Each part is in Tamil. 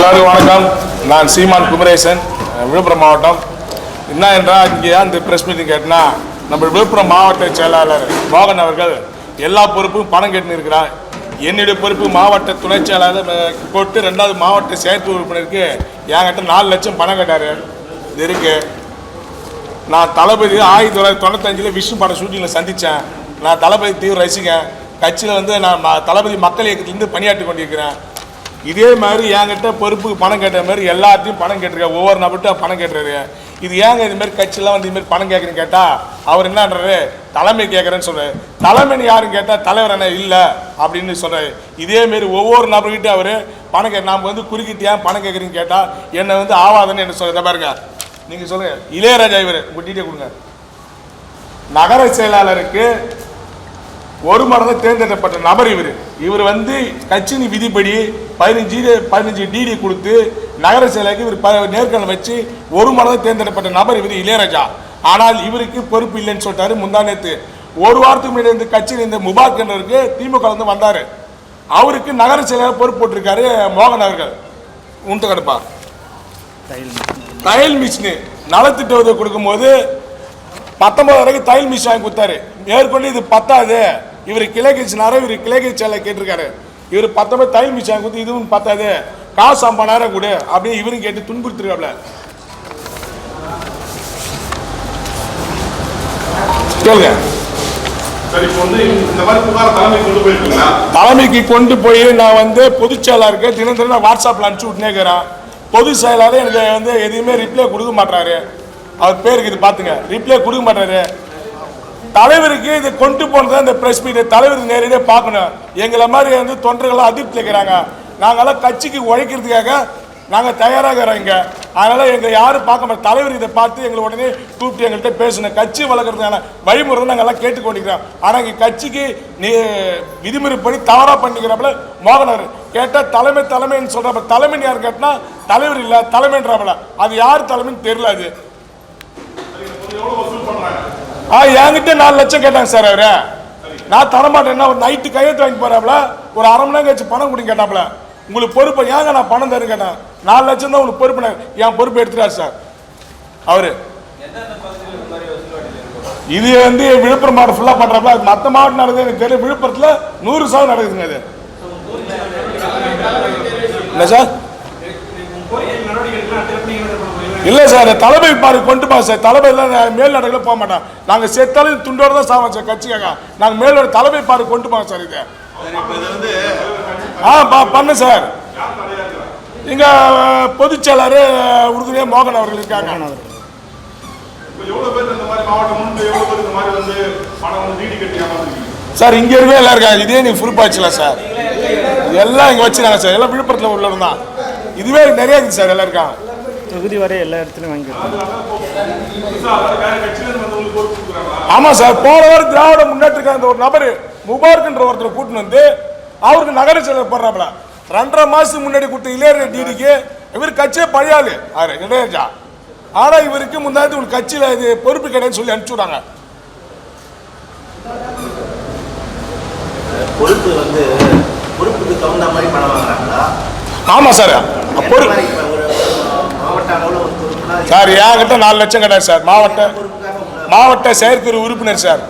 எல்லாருக்கும் வணக்கம். நான் சீமான் குமரேசன் விழுப்புரம் மாவட்டம். என்ன என்றால் இங்கே அந்த இந்த ப்ரெஸ் மீட்டிங் கேட்டினா நம்ம விழுப்புரம் மாவட்ட செயலாளர் மோகன் அவர்கள் எல்லா பொறுப்பும் பணம் கேட்டுன்னு இருக்கிறார் என்னுடைய பொறுப்பு மாவட்ட துணை செயலாளர் போட்டு ரெண்டாவது மாவட்ட செயற்குழு உறுப்பினருக்கு என்கிட்ட நாலு லட்சம் பணம் கேட்டார். இது இருக்கு. நான் தளபதி ஆயிரத்தி தொள்ளாயிரத்தி தொண்ணூத்தஞ்சில் விஷ்ணு படம் ஷூட்டிங்கில் சந்தித்தேன் நான் தளபதி தீவிர ரசிகன். கட்சியில் வந்து நான் தளபதி மக்கள் இயக்கத்துலேருந்து பணியாற்றி கொண்டிருக்கிறேன். இதே மாதிரி என்கிட்ட பொறுப்புக்கு பணம் கேட்ட மாதிரி எல்லாத்தையும் பணம் கேட்டிருக்கேன் ஒவ்வொரு நபர்கிட்ட பணம் கேட்டுறாரு இது ஏங்க இது மாதிரி கட்சியெல்லாம் வந்து இதுமாரி பணம் கேட்குறேன்னு கேட்டால் அவர் என்னன்றாரு தலைமை கேட்குறேன்னு சொல்கிறார் தலைமைன்னு யாரும் கேட்டால் தலைவர் என்ன இல்லை அப்படின்னு சொல்கிறாரு இதே மாரி ஒவ்வொரு நபர்கிட்ட அவர் பணம் கே நாம் வந்து குறுக்கிட்டு ஏன் பணம் கேட்குறீங்கன்னு கேட்டால் என்னை வந்து ஆவாதன்னு என்ன சொல்கிறத பாருங்க. நீங்கள் சொல்லுங்கள் இளையராஜா இவர் உங்கள் டீட்டெயில் கொடுங்க. நகர செயலாளருக்கு ஒரு மடங்கு தேர்ந்தெடுக்கப்பட்ட நபர் இவர். இவர் வந்து கட்சியின் விதிப்படி பதினஞ்சு பதினஞ்சு டிடி கொடுத்து நகர செயலாளருக்கு இவர் நேர்காணல் வச்சு ஒரு மடங்கு தேர்ந்தெடுக்கப்பட்ட நபர் இவர் இளையராஜா. ஆனால் இவருக்கு பொறுப்பு இல்லைன்னு சொல்லிட்டாரு முந்தா நேத்து. ஒரு வாரத்துக்கு முன்னாடி இந்த கட்சியில் இந்த முபாக் என்றவருக்கு திமுக வந்து வந்தார். அவருக்கு நகர செயலாளர் பொறுப்பு போட்டிருக்காரு மோகன் அவர்கள். உண்டு கிடப்பா. தையல் மிஷினு நலத்திட்ட உதவி கொடுக்கும்போது பத்தொன்பது வரைக்கும் தையல் மிஷின் வாங்கி கொடுத்தாரு. மேற்கொண்டு இது பத்தாது. இவர் கிளை கட்சினார இவர் கிளை கட்சியால கேட்டிருக்காரு. இவர் பத்தொன்பது தையல் மிஷின் வாங்கி கொடுத்து இதுவும் பத்தாது காசு ஐம்பதாயிரம் கொடு. அப்படின்னு இவரும் கேட்டு துன்புறுத்திருக்காப்ல. சொல்லுங்க. சரி இப்போ வந்து இந்த மாதிரி புகார் தலைமை கொண்டு போயிருக்கீங்களா? தலைமைக்கு கொண்டு போய் நான் வந்து பொதுச் செயலாளருக்கு தினம் தினம் வாட்ஸ்அப்பில் அனுப்பிச்சு விட்டுனேக்கிறேன் பொதுச் செயலாளர் எனக்கு வந்து எதையுமே ரிப்ளை கொடுக்க மாட்டாரு அவர் பேருக்கு இது பார்த்துங்க. ரிப்ளை கொடுக்க மாட்டாரு தலைவருக்கு இது கொண்டு போனது இந்த பிரஸ் மீட் தலைவர் நேரடியாக பார்க்கணும். எங்களை மாதிரி வந்து தொண்டர்கள்லாம் அதிருப்தி இருக்கிறாங்க. நாங்கெல்லாம் கட்சிக்கு உழைக்கிறதுக்காக நாங்கள் தயாராக இறங்க இங்கே. அதனால் எங்களை யாரும் பார்க்க மாட்டோம் தலைவர் இதை பார்த்து எங்களை உடனே கூப்பிட்டு எங்கள்கிட்ட பேசணும். கட்சி வளர்க்குறதுக்கான வழிமுறை நாங்கள் எல்லாம் கேட்டுக்கொண்டிருக்கிறோம். ஆனால் இங்கே கட்சிக்கு நீ விதிமுறைப்படி தவறாக பண்ணிக்கிறாப்புல மோகனர். கேட்டால் தலைமை தலைமைன்னு சொல்கிறப்ப தலைமைன்னு யார் கேட்டால் தலைவர் இல்லை தலைமைன்றாப்புல. அது யார் தலைமைன்னு தெரியல அது. ஆ என்கிட்ட நாலு லட்சம் கேட்டாங்க சார் அவரு. நான் தரமாட்டேன்னா ஒரு நைட்டு கையெழுத்து வாங்கி போறாப்ல ஒரு அரை மணி நேரம் கழிச்சு பணம் கொடுங்க கேட்டாப்புல. உங்களுக்கு பொறுப்பு ஏங்க நான் பணம் தரேன் கேட்டேன். நாலு லட்சம் தான் உங்களுக்கு பொறுப்பு என் பொறுப்பு எடுத்துட்டார் சார். அவரு. இது வந்து விழுப்புரம் மாவட்டம் ஃபுல்லாக பண்ணுறாப்புல மற்ற மாவட்டம் நடக்குது எனக்கு தெரியும். விழுப்புரத்தில் நூறு சதவீதம் நடக்குதுங்க அது இல்லை சார்? இல்லை சார் தலைமை பாரு கொண்டு பா சார். தலைமையில் மேல் நடக்கல போக மாட்டோம் நாங்கள் செத்தாலும் துண்டோட தான் சாவோம் சார் கட்சிக்காக. நாங்கள் மேலோட தலைமை பாரு கொண்டு போங்க சார் இதை. ஆ பா பண்ணு சார். இங்க பொதுச் செயலாளர் உறுதுணையாக மோகன் அவர்கள் இருக்காங்க. இப்போ எவ்வளோ பேர் இந்த மாதிரி மாவட்டம் முன்பு எவ்வளோ பேர் இந்த மாதிரி வந்து பணம் வந்து நீடி கட்டி ஏமாந்துருக்கீங்க? சார் இங்க இருக்கவே எல்லாம் இருக்காங்க இதே நீ ப்ரூஃப் ஆச்சுல சார். எல்லாம் இங்க வச்சுருக்காங்க சார். எல்லாம் விழுப்புரத்தில் உள்ளவங்க தான். இதுவே நிறைய இருக்குது சார் எல்லாம் இருக்காங்க தொகுதி வரை எல்லா இடத்துலையும் வாங்கியிருக்கோம் புதுசா அதாவது வேற கட்சியிலேருந்து வந்து உங்களுக்கு பொறுப்பு கொடுக்குறாங்களா ஆமா சார் போன வாரம் திராவிட முன்னேற்ற அந்த ஒரு நபர் முபார்க்ன்ற ஒருத்தர் கூட்டின்னு வந்து அவருக்கு நகர செயலர் போடுறாப்புல. ரெண்டரை மாசத்துக்கு முன்னாடி கொடுத்த இளையராஜா டிடிக்கு இவர் கட்சியே பழையாளு. ஆறு இளையராஜா. ஆனா இவருக்கு முன்னாடி ஒரு கட்சியில இது பொறுப்பு கிடையாதுன்னு சொல்லி அனுப்பிச்சு விட்டாங்க. பொறுப்பு வந்து பொறுப்புக்கு தகுந்த மாதிரி பணம் வாங்குறாங்களா? ஆமா சார். பொறுப்பு மாதிரி இப்ப ஒரு மாவட்ட அளவில் ஒரு பொறுப்புனா சார் என்கிட்ட நாலு லட்சம் கிடையாது சார். மாவட்ட மாவட்ட செயற்குழு உறுப்பினர் சார்.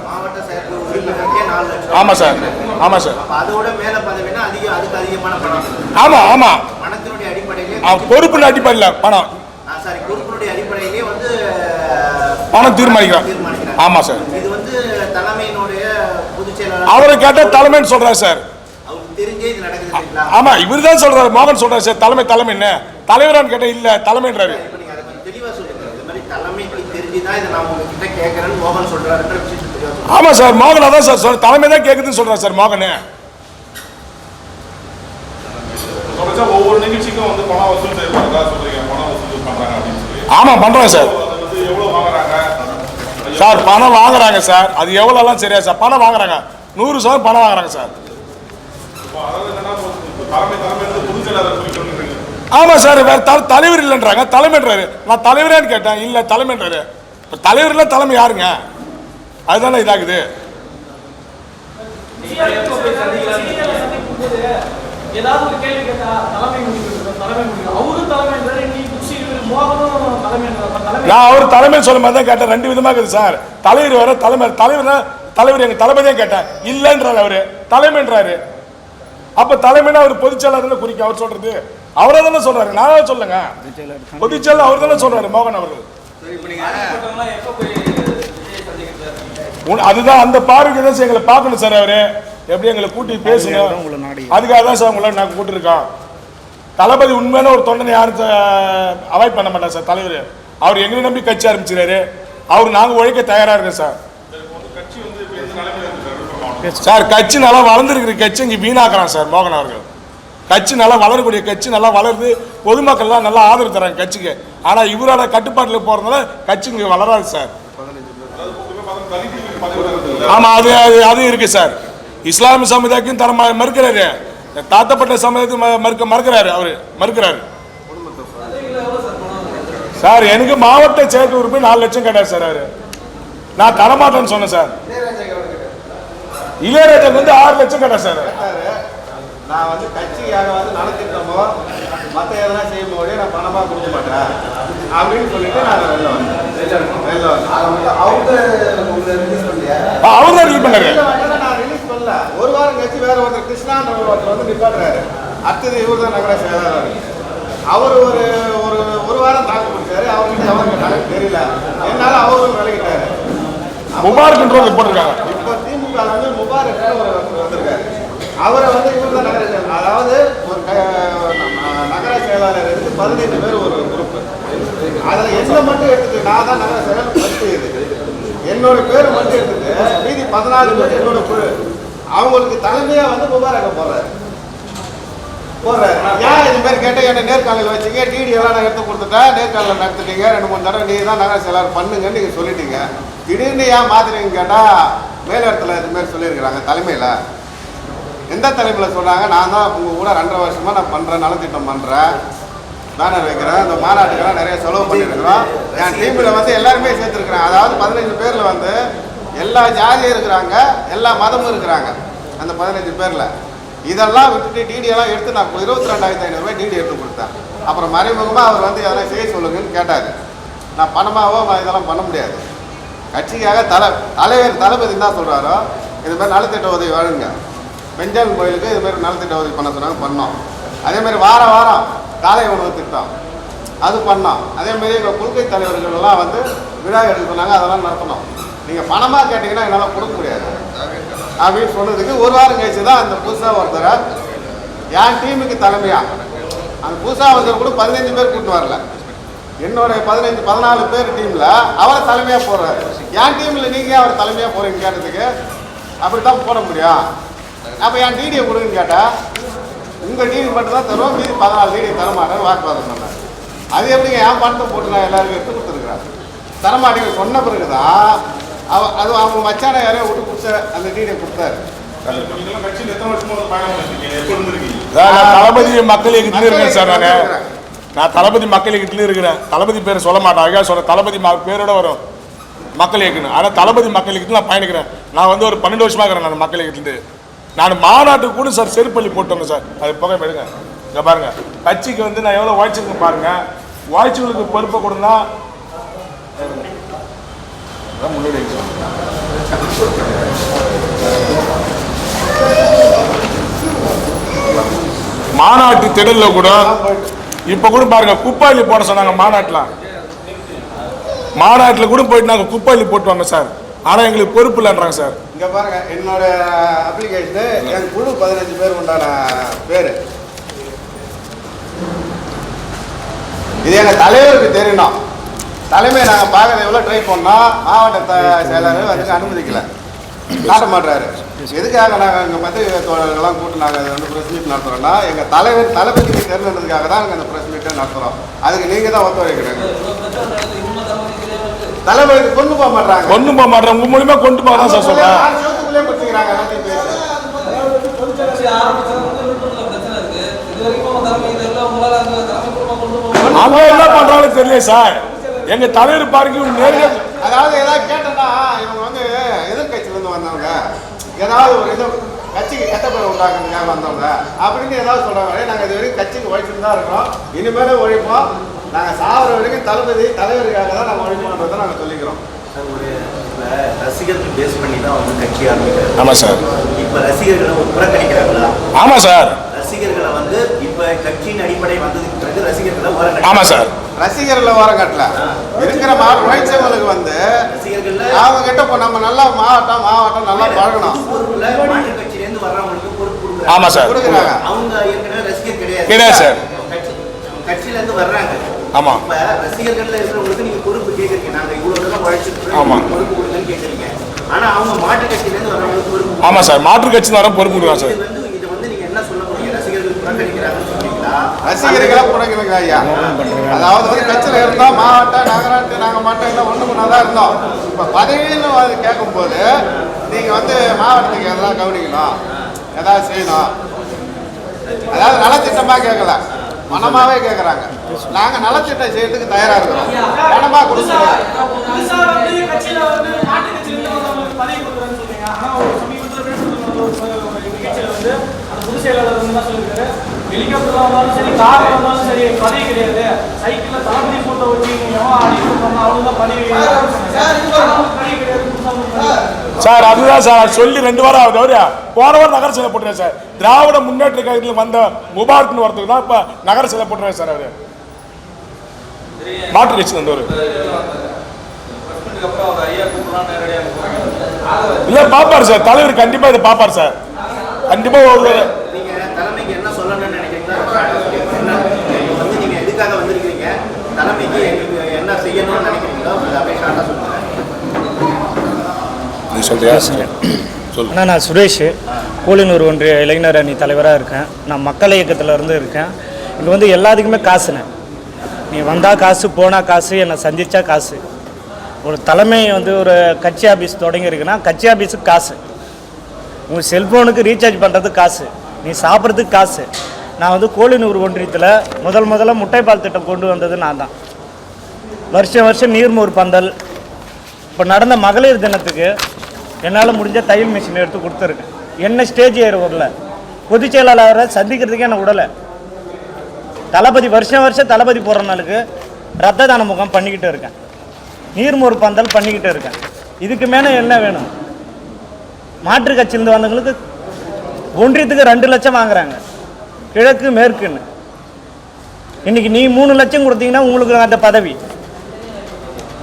ஆமாம் சார். ஆமாம் சார். ஆமாம் ஆமாம் பொறுப்பின் அடிப்படையில் பணம். பணம் தீர்மானிக்கிறோம். ஆமாம் சார். அவரை கேட்டால் தலைமைன்னு சொல்கிறார் சார். ஆமாம் இவர் தான் சொல்றாரு. மோகன் சொல்கிறார் சார். தலைமை தலைமைன்னு தலைவரான்னு கேட்டா இல்லை தலைமைன்றாரு. ஆமா சார் மோகன் அதான் சார் சொல்ற தலைமை தான் கேக்குதுன்னு சொல்றாரு சார் மோகன். ஒவ்வொரு நிகழ்ச்சிக்கும் வந்து பணம் வசூல் செய்யப்படுறதா சொல்றீங்க. பணம் வசூல் பண்றாங்க அப்படின்னு சொல்லி. ஆமா பண்றோம் சார். வாங்குறாங்க? சார் பணம் வாங்குறாங்க சார். அது எவ்வளோலாம் சரியா சார்? பணம் வாங்குறாங்க. நூறு சதவீதம் பணம் வாங்குறாங்க சார். இப்போ அதாவது என்னன்னா இப்போ தலைமை தலைமை வந்து பொதுச் செயலாளர் குறிக்கணும் ஆமா சார் வேற தலைவர் இல்லைன்றாங்க. தலைமைன்றாரு. நான் தலைவரேன்னு கேட்டேன். இல்ல தலைமைன்றாரு. இப்போ தலைவரில் தலைமை யாருங்க? அதுதானே இதாகுது. நான் அவர் தலைமை சொல்லும் மாதிரி தான் கேட்டேன். ரெண்டு விதமாக இருக்குது சார். தலைவர் வர தலைமை தலைவர் தலைவர் எங்க தலைமைதான் கேட்டேன். இல்லைன்றார் அவரு. தலைமைன்றாரு. அப்ப தலைமைன்னா அவர் பொதுச்செயலாளர் குறிக்க அவர் சொல்றது. அவரை தானே சொல்றாரு. நான் சொல்லுங்க. பொதுச்செயலாளர் அவர் தானே சொல்றாரு மோகன் அவர்கள். அதுதான் அந்த பார்வைக்கு தான் சார் எங்களை பார்க்கணும் சார் அவரு. எப்படி எங்களை கூட்டி பேசுங்க? அதுக்காக உங்களை நாடி அதுக்காக தான் சார் உங்களை நாங்கள் கூட்டிருக்கோம். தளபதி உண்மையான ஒரு தொண்டனை யாரும் அவாய்ட் பண்ண மாட்டார் சார் தலைவர். அவர் எங்களை நம்பி கட்சி ஆரம்பிச்சிடாரு அவர் நாங்கள் உழைக்க தயாரா இருக்கோம் சார். சார்? கட்சி நல்லா வளர்ந்துருக்கிற கட்சி இங்கே வீணாக்குறான் சார் மோகன் அவர்கள். கட்சி நல்லா வளரக்கூடிய கட்சி நல்லா வளருது. பொதுமக்கள்லாம் நல்லா ஆதரவு தராங்க கட்சிக்கு. ஆனால் இவரோட கட்டுப்பாட்டில் போகிறதுனால கட்சி இங்கே வளராது சார். ஆமாம் அது அது அது இருக்குது சார். இஸ்லாமிய சமுதாயத்தையும் தர மறுக்கிறாரு. தாத்தப்பட்ட சமுதாயத்தையும் ம- மறுக்க மறுக்கிறாரு அவர். மறுக்கிறாரு. சார் எனக்கு மாவட்ட செயற்கை உறுப்பு நாலு லட்சம் கேட்டார் சார் அவரு. நான் தரமாட்டேன்னு சொன்னேன் சார். இளையராஜாக்கு வந்து ஆறு லட்சம் கேட்டார் சார். நான் வந்து கட்சிக்காக வந்து நலத்திட்டமோ மற்ற எதனா செய்யும் போதே நான் பணமாக கொடுக்க மாட்டேன் அப்படின்னு சொல்லிட்டு நான் வெளில வந்தேன். வெளில வந்தேன். அவங்க ரிலீஸ் பண்ணலையா? அவர் தான் ரிலீவ் பண்ணாரு. நான் ரிலீஸ் பண்ணல. ஒரு வாரம் கழிச்சு வேற ஒருத்தர் கிருஷ்ணான்ற ஒருத்தர் வந்து நிப்பாட்டுறாரு. அடுத்தது இவர் தான் நகர செயலாளர். அவர் ஒரு ஒரு ஒரு வாரம் தாக்கு பிடிச்சாரு. அவர்கிட்ட அவருக்கு கணக்கு தெரியல. என்னால அவரும் விலகிட்டாரு. முபாரக்ன்றவங்க போட்டிருக்காங்க இப்போ திமுக வந்து முபாரக் ஒரு வந்திருக்காரு. அவரை வந்து இவர் தான் நகர அதாவது ஒரு நம்ம நகர செயலாளர் இருந்து பதினைந்து பேர் ஒரு குரூப் அதில் என்ன மட்டும் எடுத்துட்டு நான் தான் நகர செயலாளர் ஃபர்ஸ்ட் இது. என்னோட பேர் மட்டும் எடுத்துட்டு மீதி பதினாலு பேர் என்னோட குழு. அவங்களுக்கு தலைமையா வந்து முபாரக்க போடுறாரு. போடுறாரு. ஏன் இது மாதிரி கேட்டால் என்ன நேர்காணல் வச்சீங்க டிடி எல்லாம் நான் எடுத்து கொடுத்துட்டேன் நேர்காணல் நடத்திட்டீங்க ரெண்டு மூணு தடவை நீ தான் நகர செயலாளர் பண்ணுங்கன்னு நீங்கள் சொல்லிட்டீங்க. திடீர்னு ஏன் மாத்திரீங்கன்னு கேட்டால் மேலிடத்துல இது மாதிரி சொல்லியிருக்கிறாங்க தலைமையில். எந்த தலைமையில் சொல்றாங்க நான் தான் உங்க கூட ரெண்டரை வருஷமா நான் பண்றேன் நலத்திட்டம் பண்றேன். பேனர் வைக்கிறேன். இந்த மாநாட்டுக்கெல்லாம் நிறைய செலவு பண்ணியிருக்கிறோம் என் டீமில் வந்து எல்லாருமே சேர்த்துருக்குறேன். அதாவது பதினஞ்சு பேரில் வந்து எல்லா ஜாதியும் இருக்கிறாங்க எல்லா மதமும் இருக்கிறாங்க அந்த பதினஞ்சு பேரில். இதெல்லாம் விட்டுட்டு டிடி எல்லாம் எடுத்து நான் இருபத்தி ரெண்டாயிரத்தி ஐநூறுரூவா டிடி எடுத்து கொடுத்தேன். அப்புறம் மறைமுகமாக அவர் வந்து எதனா செய்ய சொல்லுங்கன்னு கேட்டார். நான் பணமாவோ நான் இதெல்லாம் பண்ண முடியாது. கட்சிக்காக தலை தலைவர் தளபதி என்ன சொல்கிறாரோ இது மாதிரி நலத்திட்ட உதவி வழங்குங்க பெஞ்சால் கோயிலுக்கு இது மாதிரி நலத்திட்ட உதவி பண்ண சொன்னாங்க பண்ணோம். அதே மாதிரி வாரம் வாரம் காலை உணவு திட்டம் அது பண்ணோம். அதே மாதிரி எங்கள் கொள்கை தலைவர்கள்லாம் வந்து விழா எடுக்க சொன்னாங்க அதெல்லாம் நடத்தணும். நீங்கள் பணமாக கேட்டிங்கன்னா என்னால் கொடுக்க முடியாது. அப்படின்னு சொன்னதுக்கு ஒரு வாரம் கழிச்சு தான் அந்த புதுசாக ஒருத்தரை என் டீமுக்கு தலைமையாக அந்த புதுசாக ஒருத்தர் கூட பதினஞ்சு பேர் கூட்டு வரல. என்னுடைய பதினஞ்சு பதினாலு பேர் டீமில் அவரை தலைமையாக போடுறாரு. என் டீமில் நீங்கள் அவர் தலைமையாக போகிறீங்க கேட்டதுக்கு அப்படி தான் போட முடியும். அப்போ என் டிடியை கொடுங்கன்னு கேட்டால் உங்கள் டிடி மட்டும் தான் தருவோம் மீதி பதினாலு டிடி தரமாட்டேன் வாக்குவாதம் பண்ணார். அது எப்படிங்க என் பணத்தை போட்டு நான் எல்லாருக்கும் எடுத்து கொடுத்துருக்குறேன் தரமாட்டேங்க சொன்ன பிறகு தான் அவ அது அவங்க மச்சான யாரையோ விட்டு கொடுத்த அந்த டிடியை கொடுத்தாரு. நான் தளபதி மக்கள் இயக்கத்துல இருக்கேன் சார் நான். நான் தளபதி மக்கள் இயக்கத்துல இருக்கிறேன். தளபதி பேர் சொல்ல மாட்டேன். அதுக்காக சொல்றேன். தளபதி ம- பேரோட வரும். மக்கள் இயக்கணும் ஆனால் தளபதி மக்கள் இயக்கத்தில் நான் பயணிக்கிறேன். நான் வந்து ஒரு பன்னெண்டு வருஷமா இருக்கிறேன் நான் மக்கள் இயக்கத்துலேருந்து நான் மாநாட்டுக்கு கூட சார் செருப்பள்ளி போட்டோங்க சார். அது புகை எடுங்க இங்கே பாருங்க. கட்சிக்கு வந்து நான் எவ்வளோ உழைச்சிருக்கேன் பாருங்க. உழைச்சவங்களுக்கு பொறுப்பை கொடுனா முன்னாடி மாநாட்டு திடல்ல கூட இப்ப கூட பாருங்க குப்பாளி போட சொன்னாங்க மாநாட்டில். மாநாட்டில் கூட போயிட்டு நாங்கள் குப்பாளி போட்டுவாங்க சார். ஆனா எங்களுக்கு பொறுப்பு இல்லைன்றாங்க சார். இங்கே பாருங்க என்னோட அப்ளிகேஷனு என் குழு பதினஞ்சு பேர் உண்டான பேர். இது எங்கள் தலைவருக்கு தெரியணும் தலைமை நாங்கள் பார்க்கறது எவ்வளோ ட்ரை பண்ணோம் மாவட்ட த- செயலாளர் அதுக்கு அனுமதிக்கல. காட்ட மாட்டுறாரு எதுக்காக நாங்கள் எங்கள் பத்திரிகை தோழர்கள்லாம் கூட்டு நாங்கள் வந்து ப்ரெஸ் மீட் நடத்துகிறோம்னா எங்கள் தலைவர் தளபதிக்கு தேர்ந்தெடுத்ததுக்காக தான் நாங்கள் இந்த ப்ரெஸ் மீட்டை நடத்துகிறோம் அதுக்கு நீங்கள் தான் ஒத்துழைக்கிறீங்க தலைவருக்கு கொண்டு போக மாட்டாங்க கொண்டு போக மாட்டேன் உங்க மூலியமா கொண்டு போக தான் சார் சொல்றேன். அவங்க என்ன பண்றாங்கன்னு தெரியல சார். எங்க தலைவர் பாருங்க நேரடியாக அதாவது ஏதாவது கேட்டேன்னா இவங்க வந்து எதிர்கட்சியில இருந்து வந்தவங்க. ஏதாவது ஒரு இது கட்சிக்கு கெட்ட பேர் உண்டாக்குறதுக்காக வந்தவங்க. அப்படின்னு ஏதாவது சொல்றாங்க. "ஏய், நாங்க இது வரைக்கும் கட்சிக்கு உழைச்சிட்டு தான் இருக்கிறோம் இனிமேலும் உழைப்போம். நாங்கள் சாவர வரைக்கும் தளபதி தலைவருக்காக தான் நம்ம உழைக்கணுன்றதை நாங்கள் சொல்லிக்கிறோம். ரசிகர்கள் பேஸ் பண்ணி தான் வந்து கட்சி ஆரம்பிக்கிறாங்க. ஆமாம் சார். இப்ப ரசிகர்களை புறக்கணிக்கிறாங்களா ஆமாம் சார். ரசிகர்களை வந்து இப்ப கட்சியின் அடிப்படை வந்ததுக்கு பிறகு ரசிகர்களை ஓரம் ஆமாம் சார். ரசிகர்களை ஓரம் கட்டல. இருக்கிற மா உழைச்சவங்களுக்கு வந்து ரசிகர்கள்ல அவங்க கிட்ட இப்போ நம்ம நல்லா மாவட்டம் மாவட்டம் நல்லா பழகணும் பொறுப்புல மாற்று கட்சியில இருந்து வர்றவங்களுக்கு பொறுப்பு கொடுக்குறாங்க. ஆமாம் சார். கொடுக்குறாங்க. அவங்க ஏற்கனவே ரசிகர் கிடையாது. கிடையாது சார். கட்சி கட்சியில இருந்து வர்றாங்க. ஆமாம் இப்ப ரசிகர்கள்ல இருக்கிறவங்களுக்கு நீங்க பொறுப்பு கேக்குறீங்க. நாங்க இவ்வளவு தூரம் உழைச்சிட்டு ஆமா. பொறுப்பு கொடுங்கன்னு கேக்குறீங்க. ஆனா அவங்க மாற்று கட்சியில இருந்து வர்றவங்களுக்கு பொறுப்பு ஆமாம் சார். மாற்று கட்சி நேரம் பொறுப்பு கொடுக்கலாம் சார். இது வந்து நீங்க என்ன சொல்ல போறீங்க ரசிகர்கள் புறக்கணிக்கிறாங்கன்னு சொன்னீங்களா ரசிகர்களை புறக்கணிக்க ஐயா. அதாவது வந்து கட்சியில் இருந்தோம் மாவட்ட நகராட்சி நாங்கள் மட்டும். இல்லை ஒன்று ஒன்றா தான் இருந்தோம். இப்போ பதவின்னு வந்து கேட்கும்போது நீங்கள் வந்து மாவட்டத்துக்கு எதெல்லாம் கவனிக்கணும்? ஏதாவது செய்யணும்? அதாவது நலத்திட்டமாக கேட்கல. மனமாவே கேட்குறாங்க நாங்கள் நலத்திட்டம் செய்யறதுக்கு தயாராக இருக்கிறோம். பணமாக கொடுக்கணும் புதுசா வந்து கட்சியில வந்து மாட்டு கட்சியில இருந்து வந்தவங்களுக்கு பதவி கொடுக்குறேன்னு சொல்றீங்க. ஆனா ஒரு சமீபத்தில் பேசுறது ஒரு ஒரு நிகழ்ச்சியில வந்து அந்த பொதுச் செயலாளர் வந்து என்ன சொல்லியிருக்காரு? ஹெலிகாப்டர்ல வந்தாலும் சரி கார்ல வந்தாலும் சரி பதவி கிடையாது. சைக்கிள்ல தளபதி போட்டோ வச்சு நீங்க எவன் அடிக்க பண்ணா அவ்வளவுதான் பதவி கிடையாது. சார் அதுதான் சார். சொல்லி ரெண்டு வாரம் ஆகுது. அவரு போன வாரம் நகர சிலை போட்டுறேன் சார். திராவிட முன்னேற்ற கழகத்தில் வந்த முபாரக்னு ஒருத்தர் தான் இப்போ நகர சிலை போட்டுறேன் சார் அவரு. மாற்று கட்சி வந்தவர். அவர் இல்லை பார்ப்பார் சார். தலைவர் கண்டிப்பாக இதை பார்ப்பார் சார். கண்டிப்பாக ஒரு நீங்க தலைமைக்கு என்ன சொல்லணும்னு நினைக்கிறீங்களா என்ன இப்ப வந்து நீங்க எதுக்காக வந்திருக்கீங்க தலைமைக்கு எங்களுக்கு என்ன செய்யணும்னு நினைக்கிறீங்களோ அதை அப்படியே ஷார்ட்டா சொல்லுங்க நீ சொல்றியா? சொல்லு. அண்ணா நான் சுரேஷ். கோலினூர் ஒன்றிய இளைஞர் அணி தலைவராக இருக்கேன். நான் மக்கள் இயக்கத்தில் இருந்து இருக்கேன். இங்கே வந்து எல்லாத்துக்குமே காசுண்ணே. நீ வந்தால் காசு போனால் காசு என்னை சந்திச்சா காசு. ஒரு தலைமை வந்து ஒரு கட்சி ஆஃபீஸ் தொடங்கியிருக்குன்னா கட்சி ஆஃபீஸுக்கு காசு. உங்கள் செல்ஃபோனுக்கு ரீசார்ஜ் பண்ணுறதுக்கு காசு. நீ சாப்பிட்றதுக்கு காசு. நான் வந்து கோலினூர் ஒன்றியத்தில் முதல் முதல்ல முட்டைப்பால் திட்டம் கொண்டு வந்தது நான் தான். வருஷம் வருஷம் நீர்மோர் பந்தல். இப்போ நடந்த மகளிர் தினத்துக்கு என்னால் முடிஞ்ச தையல் மிஷின் எடுத்து கொடுத்துருக்கேன் என்ன ஸ்டேஜ் ஏற விடல பொதுச் செயலாளரை சந்திக்கிறதுக்கே என்னை விடலை. தளபதி வருஷம் வருஷம் தளபதி போகிற நாளுக்கு ரத்த தான முகம் பண்ணிக்கிட்டு இருக்கேன். நீர்மோர் பந்தல் பண்ணிக்கிட்டு இருக்கேன். இதுக்கு மேலே என்ன வேணும்? மாற்று கட்சியிலேருந்து வந்தவங்களுக்கு ஒன்றியத்துக்கு ரெண்டு லட்சம் வாங்குறாங்க. கிழக்கு மேற்குன்னு. இன்றைக்கி நீ மூணு லட்சம் கொடுத்தீங்கன்னா உங்களுக்கு அந்த பதவி.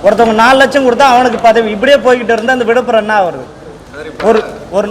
ஒருத்தவங்க நாலு லட்சம் கொடுத்தா அவனுக்கு பதவி. இப்படியே போய்கிட்டு இருந்தால் அந்த விழுப்புரம் என்ன வருது ஒரு ஒரு